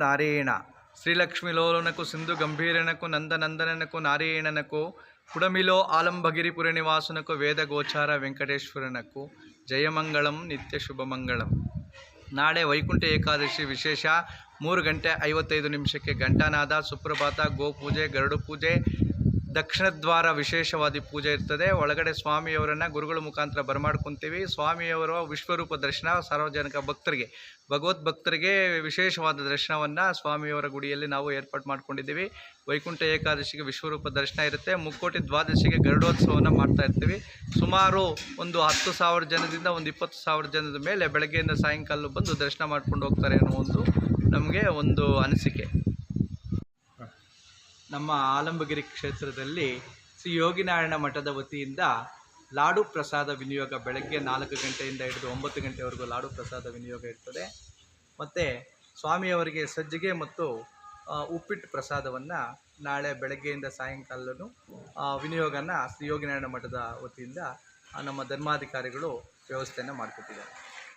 నారాయణ శ్రీలక్ష్మి లోలనకు సింధు గంభీరనకు నందనందనకు నారాయణనకు పుడమిలో ఆలంబగిరిపుర నివాసునకు వేద గోచార ವೆಂಕಟೇಶ್ವರನಕ್ಕೂ ಜಯಮಂಗಳಂ ನಿತ್ಯ ಶುಭಮಂಗಳಂ ನಾಳೆ ವೈಕುಂಠ ಏಕಾದಶಿ ವಿಶೇಷ ಮೂರು ಗಂಟೆ ಐವತ್ತೈದು ನಿಮಿಷಕ್ಕೆ ಘಂಟಾನಾದ ಸುಪ್ರಭಾತ ಗೋಪೂಜೆ ಗರುಡು ಪೂಜೆ ದಕ್ಷಿಣ ದ್ವಾರ ವಿಶೇಷವಾದ ಪೂಜೆ ಇರ್ತದೆ. ಒಳಗಡೆ ಸ್ವಾಮಿಯವರನ್ನು ಗುರುಗಳ ಮುಖಾಂತರ ಬರಮಾಡ್ಕೊತೀವಿ. ಸ್ವಾಮಿಯವರ ವಿಶ್ವರೂಪ ದರ್ಶನ, ಸಾರ್ವಜನಿಕ ಭಕ್ತರಿಗೆ ಭಗವದ್ ಭಕ್ತರಿಗೆ ವಿಶೇಷವಾದ ದರ್ಶನವನ್ನು ಸ್ವಾಮಿಯವರ ಗುಡಿಯಲ್ಲಿ ನಾವು ಏರ್ಪಾಟ್ ಮಾಡ್ಕೊಂಡಿದ್ದೀವಿ. ವೈಕುಂಠ ಏಕಾದಶಿಗೆ ವಿಶ್ವರೂಪ ದರ್ಶನ ಇರುತ್ತೆ. ಮುಕ್ಕೋಟಿ ದ್ವಾದಶಿಗೆ ಗರುಡೋತ್ಸವವನ್ನು ಮಾಡ್ತಾ ಇರ್ತೀವಿ. ಸುಮಾರು ಒಂದು ಹತ್ತು ಸಾವಿರ ಜನದಿಂದ ಒಂದು ಇಪ್ಪತ್ತು ಸಾವಿರ ಜನದ ಮೇಲೆ ಬೆಳಗ್ಗೆಯಿಂದ ಸಾಯಂಕಾಲ ಬಂದು ದರ್ಶನ ಮಾಡ್ಕೊಂಡು ಹೋಗ್ತಾರೆ ಅನ್ನೋ ಒಂದು ನಮಗೆ ಒಂದು ಅನಿಸಿಕೆ. ನಮ್ಮ ಆಲಂಬಗಿರಿ ಕ್ಷೇತ್ರದಲ್ಲಿ ಶ್ರೀ ಯೋಗಿನಾರಾಯಣ ಮಠದ ವತಿಯಿಂದ ಲಾಡು ಪ್ರಸಾದ ವಿನಿಯೋಗ ಬೆಳಗ್ಗೆ ನಾಲ್ಕು ಗಂಟೆಯಿಂದ ಹಿಡಿದು ಒಂಬತ್ತು ಗಂಟೆವರೆಗೂ ಲಾಡು ಪ್ರಸಾದ ವಿನಿಯೋಗ ಇರ್ತದೆ. ಮತ್ತು ಸ್ವಾಮಿಯವರಿಗೆ ಸಜ್ಜಿಗೆ ಮತ್ತು ಉಪ್ಪಿಟ್ಟು ಪ್ರಸಾದವನ್ನು ನಾಳೆ ಬೆಳಗ್ಗೆಯಿಂದ ಸಾಯಂಕಾಲ ವಿನಿಯೋಗನ ಶ್ರೀ ಯೋಗಿನಾರಾಯಣ ಮಠದ ವತಿಯಿಂದ ನಮ್ಮ ಧರ್ಮಾಧಿಕಾರಿಗಳು ವ್ಯವಸ್ಥೆಯನ್ನು ಮಾಡಿಕೊಟ್ಟಿದ್ದಾರೆ.